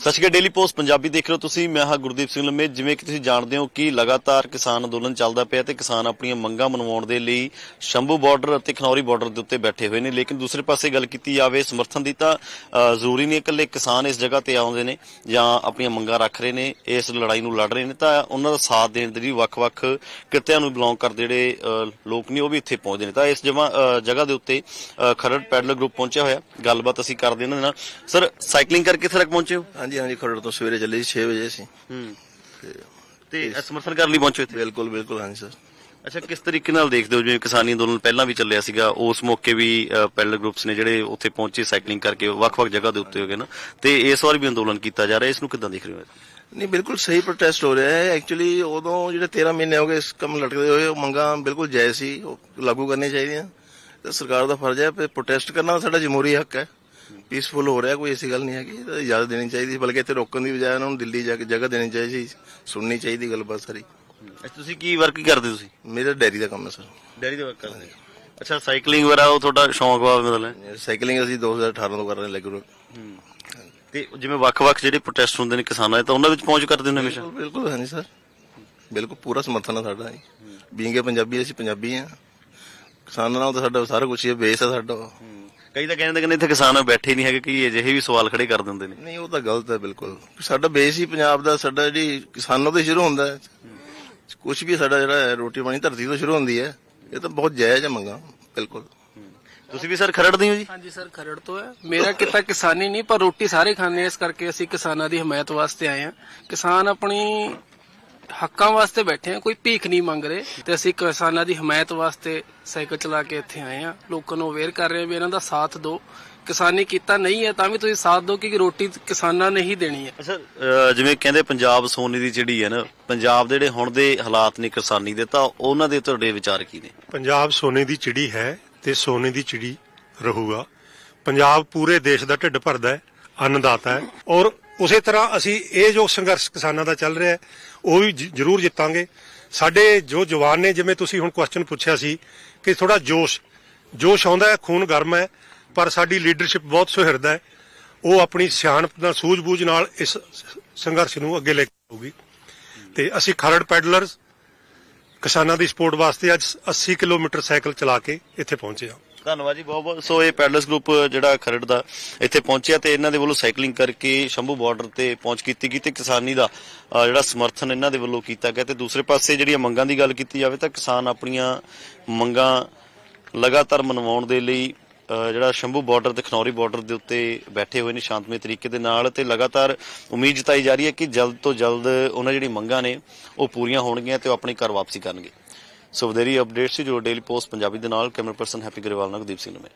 ਸਤਿ ਸ਼੍ਰੀ ਅਕਾਲ ਡੇਲੀ ਪੋਸਟ ਪੰਜਾਬੀ ਦੇਖ ਰਹੇ ਹੋ ਤੁਸੀਂ। ਮੈਂ ਹਾਂ ਗੁਰਦੀਪ ਸਿੰਘ ਲੰਮੇ। ਜਿਵੇਂ ਕਿ ਤੁਸੀਂ ਜਾਣਦੇ ਹੋ ਕਿ ਲਗਾਤਾਰ ਕਿਸਾਨ ਅੰਦੋਲਨ ਚੱਲਦਾ ਪਿਆ ਤੇ ਕਿਸਾਨ ਆਪਣੀਆਂ ਮੰਗਾਂ ਮਨਵਾਉਣ ਦੇ ਲਈ ਸ਼ੰਭੂ ਬਾਰਡਰ ਅਤੇ ਖਨੌਰੀ ਬਾਰਡਰ ਦੇ ਉੱਤੇ ਬੈਠੇ ਹੋਏ ਨੇ। ਲੇਕਿਨ ਦੂਸਰੇ ਪਾਸੇ ਗੱਲ ਕੀਤੀ ਜਾਵੇ ਸਮਰਥਨ ਦੀ ਤਾਂ ਜ਼ਰੂਰੀ ਨਹੀਂ ਇਕੱਲੇ ਕਿਸਾਨ ਇਸ ਜਗ੍ਹਾ ਤੇ ਆਉਂਦੇ ਨੇ ਜਾਂ ਆਪਣੀਆਂ ਮੰਗਾਂ ਰੱਖ ਰਹੇ ਨੇ, ਇਸ ਲੜਾਈ ਨੂੰ ਲੜ ਰਹੇ ਨੇ। ਤਾਂ ਉਹਨਾਂ ਦਾ ਸਾਥ ਦੇਣ ਦੇ ਲਈ ਵੱਖ-ਵੱਖ ਕਿੱਤਿਆਂ ਨੂੰ ਬਿਲੋਂਗ ਕਰਦੇ ਜਿਹੜੇ ਲੋਕ ਨੇ ਉਹ ਵੀ ਇੱਥੇ ਪਹੁੰਚਦੇ ਨੇ। ਤਾਂ ਇਸ ਜਮਾ ਜਗ੍ਹਾ ਦੇ ਉੱਤੇ ਖਰੜ ਪੈਡਲ ਗਰੁੱਪ ਪਹੁੰਚਿਆ ਹੋਇਆ। ਗੱਲਬਾਤ ਅਸੀਂ ਕਰਦੇ ਇਹਨਾਂ ਦੇ ਨਾਲ। ਸਰ ਸਾਈਕਲਿੰਗ ਕਰਕੇ ਇੱਥੇ ਤੱਕ ਪਹੁੰਚੇ ਹੋ? ਹਾਂਜੀ ਹਾਂਜੀ ਖਰੜ ਤੋਂ ਸਵੇਰੇ ਚੱਲੇ ਸੀ 6 ਵਜੇ ਸੀ ਹੂੰ। ਤੇ ਸਮਰਥਨ ਕਰਨ ਲਈ ਪਹੁੰਚੇ ਇੱਥੇ ਬਿਲਕੁਲ ਬਿਲਕੁਲ ਹਾਂਜੀ ਸਰ। ਅੱਛਾ ਕਿਸ ਤਰੀਕੇ ਨਾਲ ਦੇਖਦੇ ਹੋ? ਜਿਵੇਂ ਕਿਸਾਨੀ ਅੰਦੋਲਨ ਪਹਿਲਾਂ ਵੀ ਚੱਲਿਆ ਸੀਗਾ ਉਸ ਮੌਕੇ ਵੀ ਪੈਡਲ ਗਰੁੱਪਸ ਨੇ ਜਿਹੜੇ ਉੱਥੇ ਪਹੁੰਚੇ ਸਾਈਕਲਿੰਗ ਕਰਕੇ ਵੱਖ-ਵੱਖ ਜਗ੍ਹਾ ਦੇ ਉੱਤੇ ਹੋ ਗਏ ਨਾ। ਤੇ ਇਸ ਵਾਰ ਵੀ ਅੰਦੋਲਨ ਕੀਤਾ ਜਾ ਰਿਹਾ ਇਸ ਨੂੰ ਕਿੱਦਾਂ ਦੇਖ ਰਹੇ ਹੋ? ਨਹੀਂ ਬਿਲਕੁਲ ਸਹੀ ਪ੍ਰੋਟੈਸਟ ਹੋ ਰਿਹਾ ਹੈ। ਐਕਚੁਅਲੀ ਉਦੋਂ ਜਿਹੜੇ 13 ਮਹੀਨੇ ਹੋ ਗਏ ਇਸ ਕੰਮ ਲਟਕਦੇ ਹੋਏ ਉਹ ਮੰਗਾਂ ਬਿਲਕੁਲ ਜਾਇਜ਼ ਸੀ ਉਹ ਲਾਗੂ ਕਰਨੀਆਂ ਚਾਹੀਦੀਆਂ। ਤੇ ਸਰਕਾਰ ਦਾ ਫਰਜ਼ ਹੈ ਪ੍ਰੋਟੈਸਟ ਕਰਨਾ ਸਾਡਾ ਜਮਹੂਰੀ ਹੱਕ ਹੈ। ਪੀਸਫੁਲ ਹੋ ਰਿਹਾ ਕੋਈ ਐਸੀ ਗੱਲ ਨਹੀਂ ਹੈਗੀ ਤਾਂ ਇਜਾਜ਼ਤ ਦੇਣੀ ਚਾਹੀਦੀ ਬਲਕਿ ਇੱਥੇ ਰੋਕਣ ਦੀ ਬਜਾਏ ਉਹਨਾਂ ਨੂੰ ਦਿੱਲੀ ਜਾ ਕੇ ਜਗ੍ਹਾ ਦੇਣੀ ਚਾਹੀਦੀ ਸੀ ਸੁਣਨੀ ਚਾਹੀਦੀ ਗੱਲਬਾਤ ਸਾਰੀ। ਅੱਛਾ ਤੁਸੀਂ ਕੀ ਵਰਕ ਕਰਦੇ ਤੁਸੀਂ? ਮੇਰਾ ਡੈਰੀ ਦਾ ਕੰਮ ਹੈ ਸਰ। ਡੈਰੀ ਦੇ ਵਰਕ ਕਰਦੇ ਅੱਛਾ ਸਾਈਕਲਿੰਗ ਵਗੈਰਾ ਉਹ ਤੁਹਾਡਾ ਸ਼ੌਂਕ ਵਾ ਮਤਲਬ ਸਾਈਕਲਿੰਗ ਅਸੀਂ 2018 ਤੋਂ ਕਰ ਰਹੇ ਹਾਂ ਰੈਗੂਲਰ ਤੇ ਜਿਵੇਂ ਵੱਖ-ਵੱਖ ਜਿਹੜੇ ਪ੍ਰੋਟੈਸਟ ਹੁੰਦੇ ਨੇ ਕਿਸਾਨਾਂ ਦੇ ਤਾਂ ਉਹਨਾਂ ਵਿੱਚ ਪਹੁੰਚ ਕਰਦੇ ਨੇ ਹਮੇਸ਼ਾ? ਬਿਲਕੁਲ ਹਾਂਜੀ ਸਰ। ਬਿਲਕੁਲ ਪੂਰਾ ਸਮਰਥਨ ਹੈ ਸਾਡਾ ਜੀ। ਬੀਂਗੇ ਪੰਜਾਬੀ ਅਸੀਂ ਪੰਜਾਬੀ ਹਾਂ। ਕਿਸਾਨਾਂ ਨਾਲ ਤਾਂ ਸਾਡਾ ਸਾਰਾ ਕੁਝ ਹੀ ਹੈ ਬੇਸ ਹੈ ਸਾਡਾ। ਕਈ ਤਾਂ ਕਹਿੰਦੇ ਕਹਿੰਦੇ ਇੱਥੇ ਕਿਸਾਨ ਬੈਠੇ ਨਹੀਂ ਹੈਗੇ ਕਿ ਅਜਿਹੇ ਵੀ ਸਵਾਲ ਖੜੇ ਕਰ ਦਿੰਦੇ ਨੇ। ਨਹੀਂ ਉਹ ਤਾਂ ਗਲਤ ਹੈ ਬਿਲਕੁਲ। ਸਾਡਾ ਬੇਸ ਹੀ ਪੰਜਾਬ ਦਾ ਸਾਡਾ ਜਿਹੜੀ ਕਿਸਾਨਾਂ ਤੋਂ ਸ਼ੁਰੂ ਹੁੰਦਾ ਹੈ। ਕੁਝ ਵੀ ਸਾਡਾ ਜਿਹੜਾ ਰੋਟੀ ਪਾਣੀ ਧਰਤੀ ਤੋਂ ਸ਼ੁਰੂ ਹੁੰਦੀ ਹੈ। ਇਹ ਤਾਂ ਬਹੁਤ ਜਾਇਜ਼ ਹੈ ਮੰਗਾ ਬਿਲਕੁਲ। ਤੁਸੀਂ ਵੀ ਸਰ ਖਰੜਦੇ ਹੋ ਜੀ? ਹਾਂਜੀ ਸਰ ਖਰੜ ਤੋਂ ਹੈ। ਮੇਰਾ ਕਿੱਤਾ ਕਿਸਾਨੀ ਨਹੀਂ ਪਰ ਰੋਟੀ ਸਾਰੇ ਖਾਂਦੇ ਇਸ ਕਰਕੇ ਅਸੀਂ ਕਿਸਾਨਾਂ ਦੀ ਹਮਾਇਤ ਵਾਸਤੇ ਆਏ ਆ ਕਿਸਾਨ ਆਪਣੀ ਹੱਕਾਂ ਵਾਸਤੇ ਬੈਠੇ ਆ ਕੋਈ ਭੀਖ ਨਹੀਂ ਮੰਗ ਰਹੇ। ਤੇ ਅਸੀਂ ਕਿਸਾਨਾਂ ਦੀ ਹਮਾਇਤ ਵਾਸਤੇ ਸਾਈਕਲ ਚਲਾ ਕੇ ਇੱਥੇ ਆਏ ਆ। ਲੋਕਾਂ ਨੂੰ ਅਵੇਅਰ ਕਰ ਰਹੇ ਆ ਵੀ ਇਹਨਾਂ ਦਾ ਸਾਥ ਦਿਓ। ਕਿਸਾਨੀ ਕੀਤਾ ਨਹੀਂ ਹੈ ਤਾਂ ਵੀ ਤੁਸੀਂ ਸਾਥ ਦਿਓ ਕਿ ਰੋਟੀ ਕਿਸਾਨਾਂ ਨੇ ਹੀ ਦੇਣੀ ਹੈ। ਅੱਛਾ ਅਹ ਜਿਵੇਂ ਕਹਿੰਦੇ ਪੰਜਾਬ ਸੋਨੇ ਦੀ ਚਿੜੀ ਹੈ ਨਾ ਪੰਜਾਬ ਦੇ ਜਿਹੜੇ ਹੁਣ ਦੇ ਹਾਲਾਤ ਨੇ ਕਿਸਾਨੀ ਦੇ ਤਾਂ ਉਹਨਾਂ ਦੇ ਤੁਹਾਡੇ ਵਿਚਾਰ ਕੀ ਨੇ? ਪੰਜਾਬ ਸੋਨੇ ਦੀ ਚਿੜੀ ਹੈ ਤੇ ਸੋਨੇ ਦੀ ਚਿੜੀ ਰਹੂਗਾ। ਪੰਜਾਬ ਪੂਰੇ ਦੇਸ਼ ਦਾ ਢਿੱਡ ਭਰਦਾ ਹੈ ਅੰਨਦਾਤਾ ਹੈ ਔਰ ਉਸੇ ਤਰ੍ਹਾਂ ਅਸੀਂ ਇਹ ਜੋ ਸੰਘਰਸ਼ ਕਿਸਾਨਾਂ ਦਾ ਚੱਲ ਰਿਹਾ ਹੈ, ਉਹ ਵੀ ਜ- ਜ਼ਰੂਰ ਜਿੱਤਾਂਗੇ। ਸਾਡੇ ਜੋ ਜਵਾਨ ਨੇ, ਜਿਵੇਂ ਤੁਸੀਂ ਹੁਣ ਕੁਐਸਚਨ ਪੁੱਛਿਆ ਸੀ ਕਿ ਥੋੜਾ ਜੋਸ਼ ਜੋਸ਼ ਆਉਂਦਾ ਹੈ, ਖੂਨ ਗਰਮ ਹੈ, ਪਰ ਸਾਡੀ ਲੀਡਰਸ਼ਿਪ ਬਹੁਤ ਸੁਹਿਰਦ ਹੈ। ਉਹ ਆਪਣੀ ਸਿਆਣਪ ਨਾਲ, ਸੂਝ-ਬੂਝ ਨਾਲ ਇਸ ਸੰਘਰਸ਼ ਨੂੰ ਅੱਗੇ ਲੈ ਕੇ ਜਾਊਗੀ। ਤੇ ਅਸੀਂ ਖਰੜ ਪੈਡਲਰਸ ਕਿਸਾਨਾਂ ਦੀ ਸਪੋਰਟ ਵਾਸਤੇ ਅੱਜ 80 ਕਿਲੋਮੀਟਰ ਸਾਈਕਲ ਚਲਾ ਕੇ ਇੱਥੇ ਪਹੁੰਚੇ ਹਾਂ। ਧੰਨਵਾਦ ਜੀ ਬਹੁਤ ਬਹੁਤ ਸੋ ਇਹ ਪੈਡਲਰਸ ਗਰੁੱਪ ਜਿਹੜਾ ਖਰੜ ਦਾ ਇੱਥੇ ਪਹੁੰਚਿਆ ਤੇ ਇਹਨਾਂ ਦੇ ਵੱਲੋਂ ਸਾਈਕਲਿੰਗ ਕਰਕੇ ਸ਼ੰਭੂ ਬਾਰਡਰ ਤੇ ਪਹੁੰਚ ਕੀਤੀ ਗਈ ਤੇ ਕਿਸਾਨੀ ਦਾ ਅਹ, ਜਿਹੜਾ ਸਮਰਥਨ ਇਹਨਾਂ ਦੇ ਵੱਲੋਂ ਕੀਤਾ ਗਿਆ ਤੇ ਦੂਸਰੇ ਪਾਸੇ ਜਿਹੜੀਆਂ ਮੰਗਾਂ ਦੀ ਗੱਲ ਕੀਤੀ ਜਾਵੇ ਤਾਂ ਕਿਸਾਨ ਆਪਣੀਆਂ ਮੰਗਾਂ ਲਗਾਤਾਰ ਮਨਵਾਉਣ ਦੇ ਲਈ ਅਹ, ਜਿਹੜਾ ਸ਼ੰਭੂ ਬਾਰਡਰ ਤੇ ਖਨੌਰੀ ਬਾਰਡਰ ਦੇ ਉੱਤੇ ਬੈਠੇ ਹੋਏ ਨੇ ਸ਼ਾਂਤਮਈ ਤਰੀਕੇ ਦੇ ਨਾਲ ਤੇ ਲਗਾਤਾਰ ਉਮੀਦ ਜਤਾਈ ਜਾ ਰਹੀ ਹੈ ਕਿ ਜਲਦ ਤੋਂ ਜਲਦ ਉਹਨਾਂ ਜਿਹੜੀ ਮੰਗਾਂ ਨੇ ਉਹ ਪੂਰੀਆਂ ਹੋਣਗੀਆਂ ਤੇ ਉਹ ਆਪਣੀ ਘਰ ਵਾਪਸੀ ਕਰਨਗੇ। ਸੋ ਵਧੇਰੀ ਅਪਡੇਟਸ ਸੀ ਜੋ ਡੇਲੀ ਪੋਸਟ ਪੰਜਾਬੀ ਦੇ ਨਾਲ ਕੈਮਰਾ ਪਰਸਨ ਹੈਪੀ ਗਰੇਵਾਲ ਨਾਲ ਗੁਰਦੀਪ ਸਿੰਘ ਨੇ